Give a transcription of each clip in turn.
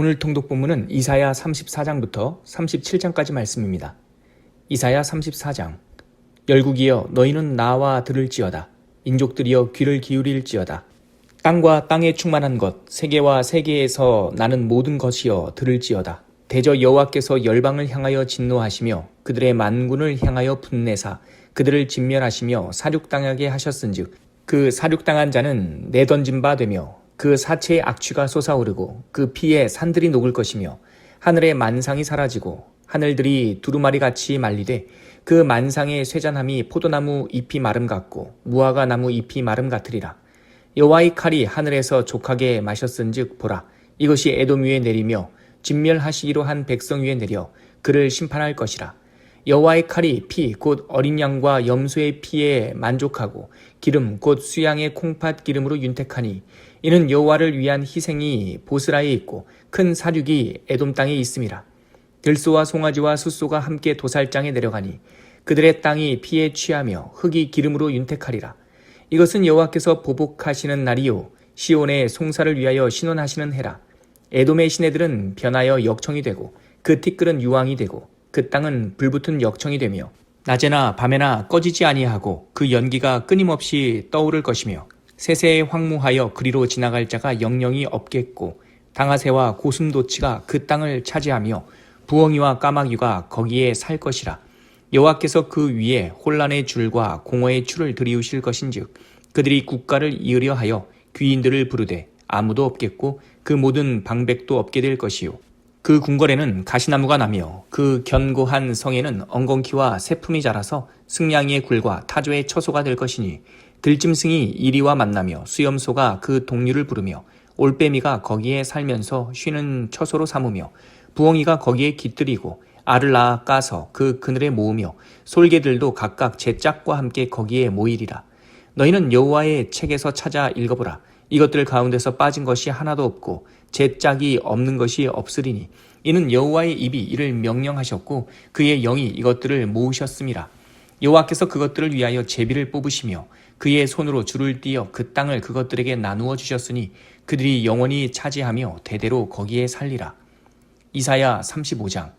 오늘 통독 본문은 이사야 34장부터 37장까지 말씀입니다. 이사야 34장 열국이여 너희는 나와 들을지어다. 인족들이여 귀를 기울일지어다. 땅과 땅에 충만한 것 세계와 세계에서 나는 모든 것이여 들을지어다. 대저 여호와께서 열방을 향하여 진노하시며 그들의 만군을 향하여 분내사 그들을 진멸하시며 사륙당하게 하셨은즉 그 사륙당한 자는 내던진 바 되며 그 사체의 악취가 솟아오르고 그 피에 산들이 녹을 것이며 하늘의 만상이 사라지고 하늘들이 두루마리 같이 말리되 그 만상의 쇠잔함이 포도나무 잎이 마름 같고 무화과 나무 잎이 마름 같으리라. 여호와의 칼이 하늘에서 족하게 마셨은즉 보라. 이것이 에돔 위에 내리며 진멸하시기로 한 백성 위에 내려 그를 심판할 것이라. 여호와의 칼이 피 곧 어린 양과 염소의 피에 만족하고 기름 곧 수양의 콩팥 기름으로 윤택하니 이는 여호와를 위한 희생이 보스라에 있고 큰 사륙이 에돔 땅에 있음이라 들소와 송아지와 숫소가 함께 도살장에 내려가니 그들의 땅이 피에 취하며 흙이 기름으로 윤택하리라. 이것은 여호와께서 보복하시는 날이요 시온의 송사를 위하여 신원하시는 해라. 에돔의 시내들은 변하여 역청이 되고 그 티끌은 유황이 되고 그 땅은 불붙은 역청이 되며 낮에나 밤에나 꺼지지 아니하고 그 연기가 끊임없이 떠오를 것이며 세세에 황무하여 그리로 지나갈 자가 영영이 없겠고 당아새와 고슴도치가 그 땅을 차지하며 부엉이와 까마귀가 거기에 살 것이라. 여호와께서 그 위에 혼란의 줄과 공허의 줄을 들이우실 것인즉 그들이 국가를 이으려 하여 귀인들을 부르되 아무도 없겠고 그 모든 방백도 없게 될 것이요. 그 궁궐에는 가시나무가 나며 그 견고한 성에는 엉겅퀴와 새품이 자라서 승냥이의 굴과 타조의 처소가 될 것이니 들짐승이 이리와 만나며 수염소가 그 동류를 부르며 올빼미가 거기에 살면서 쉬는 처소로 삼으며 부엉이가 거기에 깃들이고 알을 낳아 까서 그 그늘에 모으며 솔개들도 각각 제 짝과 함께 거기에 모이리라. 너희는 여호와의 책에서 찾아 읽어보라. 이것들 가운데서 빠진 것이 하나도 없고 제 짝이 없는 것이 없으리니 이는 여호와의 입이 이를 명령하셨고 그의 영이 이것들을 모으셨음이라. 여호와께서 그것들을 위하여 제비를 뽑으시며 그의 손으로 줄을 띄어 그 땅을 그것들에게 나누어 주셨으니 그들이 영원히 차지하며 대대로 거기에 살리라 이사야 35장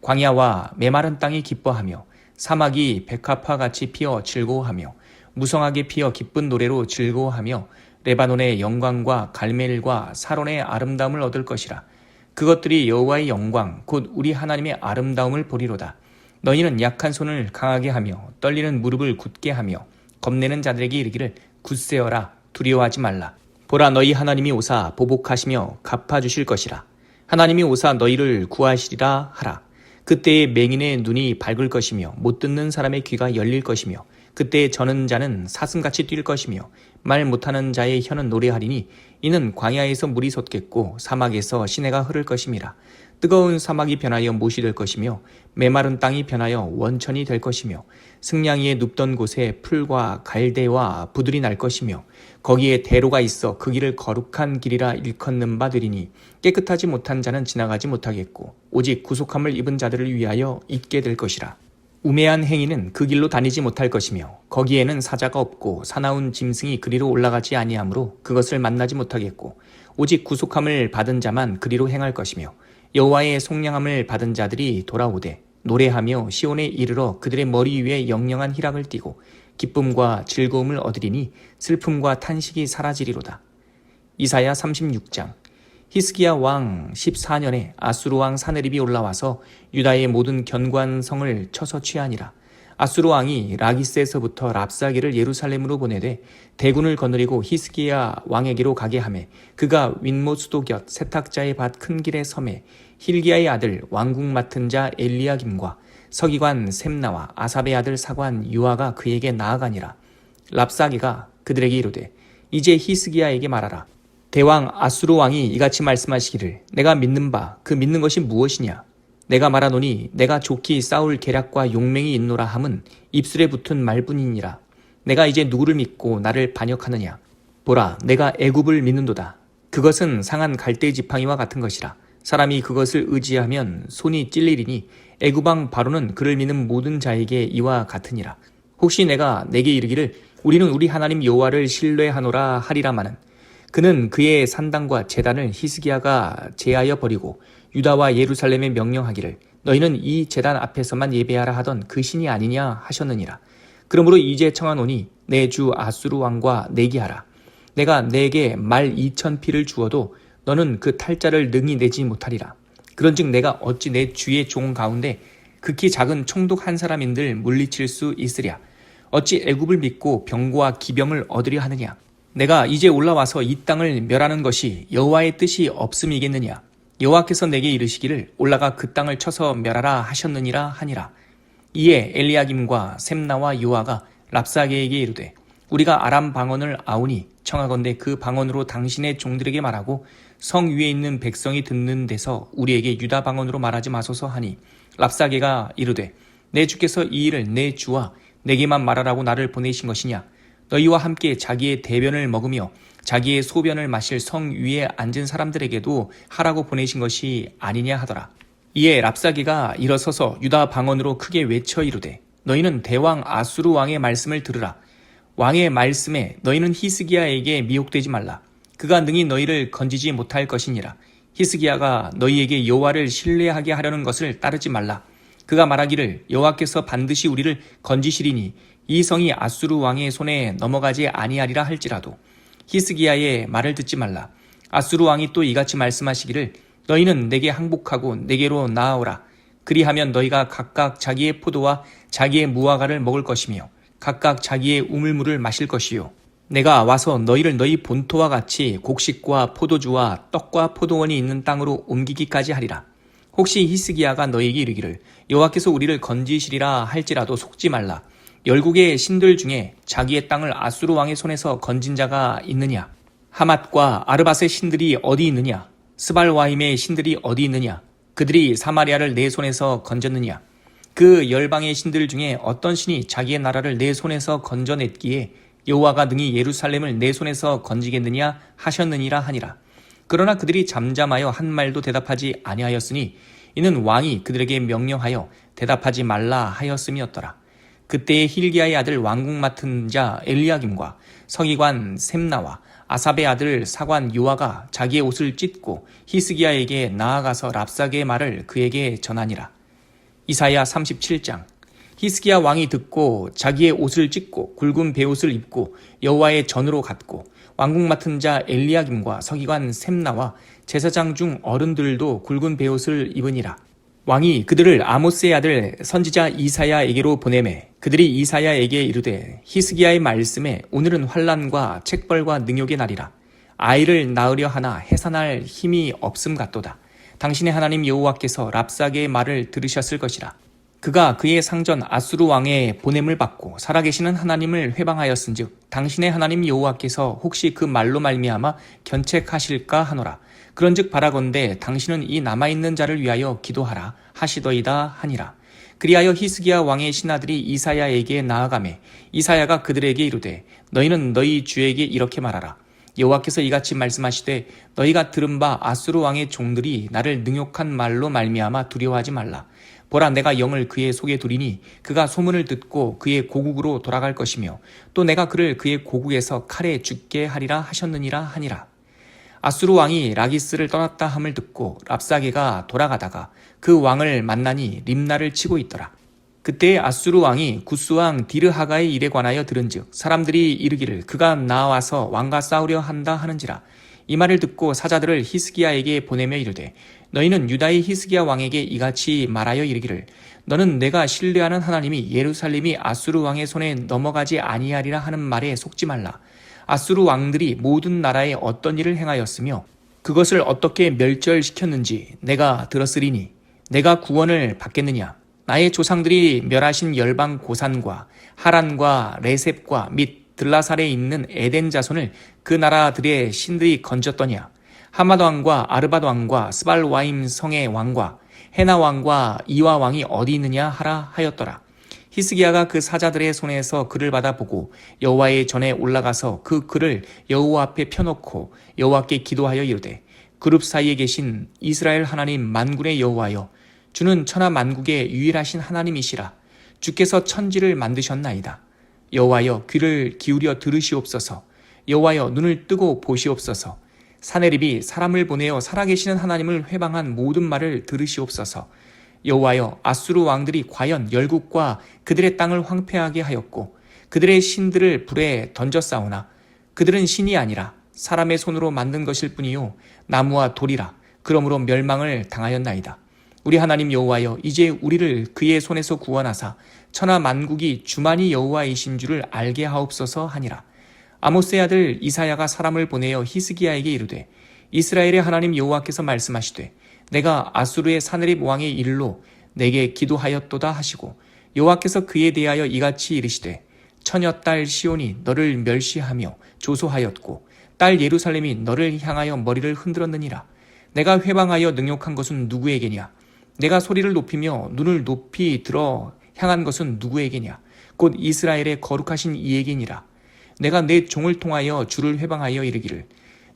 광야와 메마른 땅이 기뻐하며 사막이 백합화 같이 피어 즐거워하며 무성하게 피어 기쁜 노래로 즐거워하며 레바논의 영광과 갈멜과 사론의 아름다움을 얻을 것이라. 그것들이 여호와의 영광 곧 우리 하나님의 아름다움을 보리로다. 너희는 약한 손을 강하게 하며 떨리는 무릎을 굳게 하며 겁내는 자들에게 이르기를 굳세어라 두려워하지 말라. 보라 너희 하나님이 오사 보복하시며 갚아 주실 것이라. 하나님이 오사 너희를 구하시리라 하라. 그때의 맹인의 눈이 밝을 것이며 못 듣는 사람의 귀가 열릴 것이며 그때 저는 자는 사슴같이 뛸 것이며 말 못하는 자의 혀는 노래하리니 이는 광야에서 물이 솟겠고 사막에서 시내가 흐를 것임이라 뜨거운 사막이 변하여 못이 될 것이며 메마른 땅이 변하여 원천이 될 것이며 승냥이의 눕던 곳에 풀과 갈대와 부들이 날 것이며 거기에 대로가 있어 그 길을 거룩한 길이라 일컫는 바들이니 깨끗하지 못한 자는 지나가지 못하겠고 오직 구속함을 입은 자들을 위하여 있게 될 것이라. 우매한 행위는 그 길로 다니지 못할 것이며 거기에는 사자가 없고 사나운 짐승이 그리로 올라가지 아니하므로 그것을 만나지 못하겠고 오직 구속함을 받은 자만 그리로 행할 것이며 여호와의 속량함을 받은 자들이 돌아오되 노래하며 시온에 이르러 그들의 머리 위에 영영한 희락을 띠고 기쁨과 즐거움을 얻으리니 슬픔과 탄식이 사라지리로다. 이사야 36장 히스기야 왕 14년에 아수르 왕 사네립이 올라와서 유다의 모든 견고한 성을 쳐서 취하니라. 아수르 왕이 라기스에서부터 랍사기를 예루살렘으로 보내되 대군을 거느리고 히스기야 왕에게로 가게 하매 그가 윈모 수도 곁 세탁자의 밭 큰 길에 섬에 힐기야의 아들 왕궁 맡은 자 엘리야김과 서기관 셈나와 아삽의 아들 사관 유아가 그에게 나아가니라. 랍사기가 그들에게 이르되 이제 히스기야에게 말하라. 대왕 아수르 왕이 이같이 말씀하시기를 내가 믿는 바 그 믿는 것이 무엇이냐 내가 말하노니 내가 좋기 싸울 계략과 용맹이 있노라 함은 입술에 붙은 말뿐이니라. 내가 이제 누구를 믿고 나를 반역하느냐? 보라 내가 애굽을 믿는도다. 그것은 상한 갈대 지팡이와 같은 것이라. 사람이 그것을 의지하면 손이 찔리리니 애굽왕 바로는 그를 믿는 모든 자에게 이와 같으니라. 혹시 내가 내게 이르기를 우리는 우리 하나님 여호와를 신뢰하노라 하리라마는 그는 그의 산당과 제단을 히스기야가 제하여 버리고 유다와 예루살렘에 명령하기를 너희는 이 제단 앞에서만 예배하라 하던 그 신이 아니냐 하셨느니라. 그러므로 이제 청하노니 내 주 아수르 왕과 내기하라. 내가 내게 말 이천 피를 주어도 너는 그 탈자를 능히 내지 못하리라. 그런즉 내가 어찌 내 주의 종 가운데 극히 작은 총독 한 사람인들 물리칠 수 있으랴. 어찌 애굽을 믿고 병과 기병을 얻으려 하느냐. 내가 이제 올라와서 이 땅을 멸하는 것이 여호와의 뜻이 없음이겠느냐. 여호와께서 내게 이르시기를 올라가 그 땅을 쳐서 멸하라 하셨느니라 하니라. 이에 엘리야김과 셈나와 요아가 랍사게에게 이르되 우리가 아람 방언을 아우니 청하건대 그 방언으로 당신의 종들에게 말하고 성 위에 있는 백성이 듣는 데서 우리에게 유다 방언으로 말하지 마소서 하니 랍사게가 이르되 내 주께서 이 일을 내 주와 내게만 말하라고 나를 보내신 것이냐 너희와 함께 자기의 대변을 먹으며 자기의 소변을 마실 성 위에 앉은 사람들에게도 하라고 보내신 것이 아니냐 하더라. 이에 랍사기가 일어서서 유다 방언으로 크게 외쳐 이르되 너희는 대왕 아수르 왕의 말씀을 들으라. 왕의 말씀에 너희는 히스기야에게 미혹되지 말라. 그가 능히 너희를 건지지 못할 것이니라. 히스기야가 너희에게 여호와를 신뢰하게 하려는 것을 따르지 말라. 그가 말하기를 여호와께서 반드시 우리를 건지시리니 이 성이 아수르 왕의 손에 넘어가지 아니하리라 할지라도 히스기야의 말을 듣지 말라. 아수르 왕이 또 이같이 말씀하시기를 너희는 내게 항복하고 내게로 나아오라. 그리하면 너희가 각각 자기의 포도와 자기의 무화과를 먹을 것이며 각각 자기의 우물물을 마실 것이요. 내가 와서 너희를 너희 본토와 같이 곡식과 포도주와 떡과 포도원이 있는 땅으로 옮기기까지 하리라. 혹시 히스기야가 너희에게 이르기를 여호와께서 우리를 건지시리라 할지라도 속지 말라. 열국의 신들 중에 자기의 땅을 아수르 왕의 손에서 건진 자가 있느냐? 하맛과 아르밧의 신들이 어디 있느냐? 스발와임의 신들이 어디 있느냐? 그들이 사마리아를 내 손에서 건졌느냐? 그 열방의 신들 중에 어떤 신이 자기의 나라를 내 손에서 건져냈기에 여호와가 능히 예루살렘을 내 손에서 건지겠느냐 하셨느니라 하니라. 그러나 그들이 잠잠하여 한 말도 대답하지 아니하였으니 이는 왕이 그들에게 명령하여 대답하지 말라 하였음이었더라. 그때에 힐기야의 아들 왕궁 맡은 자 엘리야김과 서기관 셈나와 아삽의 아들 사관 요아가 자기의 옷을 찢고 히스기야에게 나아가서 랍사게의 말을 그에게 전하니라. 이사야 37장 히스기야 왕이 듣고 자기의 옷을 찢고 굵은 베옷을 입고 여호와의 전으로 갔고 왕궁 맡은 자 엘리야김과 서기관 셈나와 제사장 중 어른들도 굵은 베옷을 입으니라. 왕이 그들을 아모스의 아들 선지자 이사야에게로 보내매 그들이 이사야에게 이르되 히스기야의 말씀에 오늘은 환란과 책벌과 능욕의 날이라. 아이를 낳으려 하나 해산할 힘이 없음 같도다. 당신의 하나님 여호와께서 랍사게의 말을 들으셨을 것이라. 그가 그의 상전 아수르 왕의 보냄을 받고 살아계시는 하나님을 회방하였은즉 당신의 하나님 여호와께서 혹시 그 말로 말미암아 견책하실까 하노라 그런즉 바라건대 당신은 이 남아있는 자를 위하여 기도하라 하시더이다 하니라. 그리하여 히스기야 왕의 신하들이 이사야에게 나아가매 이사야가 그들에게 이르되 너희는 너희 주에게 이렇게 말하라. 여호와께서 이같이 말씀하시되 너희가 들은 바 아수르 왕의 종들이 나를 능욕한 말로 말미암아 두려워하지 말라. 보라 내가 영을 그의 속에 두리니 그가 소문을 듣고 그의 고국으로 돌아갈 것이며 또 내가 그를 그의 고국에서 칼에 죽게 하리라 하셨느니라 하니라. 아수르 왕이 라기스를 떠났다 함을 듣고 랍사게가 돌아가다가 그 왕을 만나니 림나를 치고 있더라. 그때 아수르 왕이 구스 왕 디르하가의 일에 관하여 들은즉 사람들이 이르기를 그가 나와서 왕과 싸우려 한다 하는지라. 이 말을 듣고 사자들을 히스기야에게 보내며 이르되 너희는 유다의 히스기야 왕에게 이같이 말하여 이르기를. 너는 내가 신뢰하는 하나님이 예루살렘이 아수르 왕의 손에 넘어가지 아니하리라 하는 말에 속지 말라 아수르 왕들이 모든 나라에 어떤 일을 행하였으며 그것을 어떻게 멸절시켰는지 내가 들었으리니 내가 구원을 받겠느냐? 나의 조상들이 멸하신 열방 고산과 하란과 레셉과 및 들라살에 있는 에덴 자손을 그 나라들의 신들이 건졌더냐? 하마드 왕과 아르바드 왕과 스발와임 성의 왕과 헤나 왕과 이와 왕이 어디 있느냐 하라 하였더라 히스기야가 그 사자들의 손에서 글을 받아보고 여호와의 전에 올라가서 그 글을 여호와 앞에 펴놓고 여호와께 기도하여 이르되 그룹 사이에 계신 이스라엘 하나님 만군의 여호와여 주는 천하 만국의 유일하신 하나님이시라 주께서 천지를 만드셨나이다 여호와여 귀를 기울여 들으시옵소서 여호와여 눈을 뜨고 보시옵소서. 사내립이 사람을 보내어 살아계시는 하나님을 회방한 모든 말을 들으시옵소서. 여호와여 아수르 왕들이 과연 열국과 그들의 땅을 황폐하게 하였고 그들의 신들을 불에 던져 싸우나 그들은 신이 아니라 사람의 손으로 만든 것일 뿐이요 나무와 돌이라 그러므로 멸망을 당하였나이다. 우리 하나님 여호와여 이제 우리를 그의 손에서 구원하사 천하 만국이 주만이 여호와이신 줄을 알게 하옵소서 하니라. 아모스의 아들 이사야가 사람을 보내어 히스기야에게 이르되 이스라엘의 하나님 여호와께서 말씀하시되 내가 아수르의 사느립 왕의 일로 내게 기도하였도다 하시고 여호와께서 그에 대하여 이같이 이르시되 처녀 딸 시온이 너를 멸시하며 조소하였고 딸 예루살렘이 너를 향하여 머리를 흔들었느니라. 내가 회방하여 능욕한 것은 누구에게냐? 내가 소리를 높이며 눈을 높이 들어 향한 것은 누구에게냐? 곧 이스라엘의 거룩하신 이에게니라. 내가 내 종을 통하여 주를 회방하여 이르기를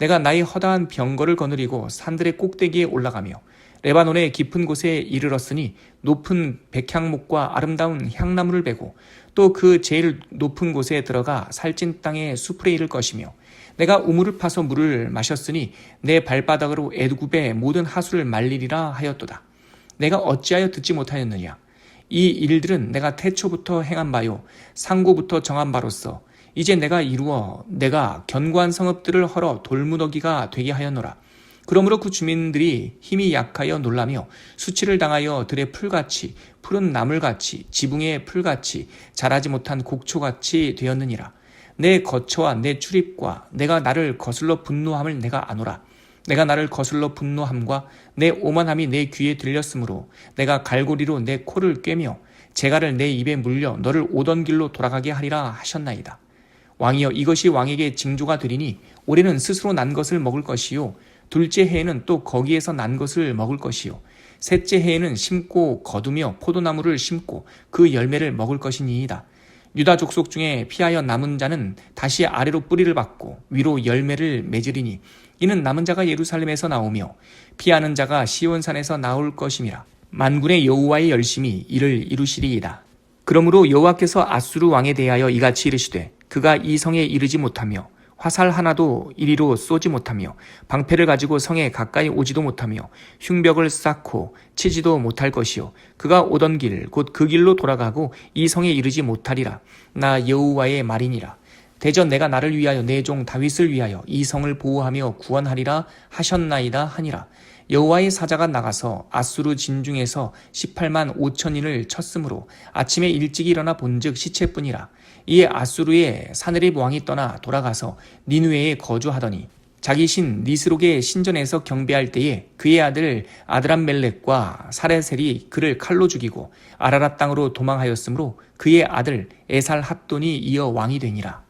내가 나의 허다한 병거를 거느리고 산들의 꼭대기에 올라가며 레바논의 깊은 곳에 이르렀으니 높은 백향목과 아름다운 향나무를 베고 또 그 제일 높은 곳에 들어가 살찐 땅에 숲에 이를 것이며 내가 우물을 파서 물을 마셨으니 내 발바닥으로 애굽의 모든 하수를 말리리라 하였도다. 내가 어찌하여 듣지 못하였느냐? 이 일들은 내가 태초부터 행한 바요 상고부터 정한 바로서 이제 내가 이루어 내가 견고한 성읍들을 헐어 돌무더기가 되게 하였노라. 그러므로 그 주민들이 힘이 약하여 놀라며 수치를 당하여 들의 풀같이 푸른 나물같이 지붕의 풀같이 자라지 못한 곡초같이 되었느니라. 내 거처와 내 출입과 내가 나를 거슬러 분노함을 내가 아노라. 내가 나를 거슬러 분노함과 내 오만함이 내 귀에 들렸으므로 내가 갈고리로 내 코를 꿰며 재갈을 내 입에 물려 너를 오던 길로 돌아가게 하리라 하셨나이다. 왕이여 이것이 왕에게 징조가 되리니 올해는 스스로 난 것을 먹을 것이요 둘째 해에는 또 거기에서 난 것을 먹을 것이요 셋째 해에는 심고 거두며 포도나무를 심고 그 열매를 먹을 것이니이다. 유다 족속 중에 피하여 남은 자는 다시 아래로 뿌리를 받고 위로 열매를 맺으리니 이는 남은 자가 예루살렘에서 나오며 피하는 자가 시온산에서 나올 것임이라. 만군의 여호와의 열심히 이를 이루시리이다. 그러므로 여호와께서 아수르 왕에 대하여 이같이 이르시되 그가 이 성에 이르지 못하며 화살 하나도 이리로 쏘지 못하며 방패를 가지고 성에 가까이 오지도 못하며 흉벽을 쌓고 치지도 못할 것이요. 그가 오던 길 곧 그 길로 돌아가고 이 성에 이르지 못하리라. 나 여호와의 말이니라. 대전 내가 나를 위하여 내 종 다윗을 위하여 이 성을 보호하며 구원하리라 하셨나이다 하니라 여호와의 사자가 나가서 아수르 진중에서 18만 5천인을 쳤으므로 아침에 일찍 일어나 본즉 시체뿐이라 이에 아수르의 사느립 왕이 떠나 돌아가서 니누에에 거주하더니 자기 신 니스록의 신전에서 경배할 때에 그의 아들 아드람멜렉과 사레셀이 그를 칼로 죽이고 아라랏 땅으로 도망하였으므로 그의 아들 에살 핫돈이 이어 왕이 되니라.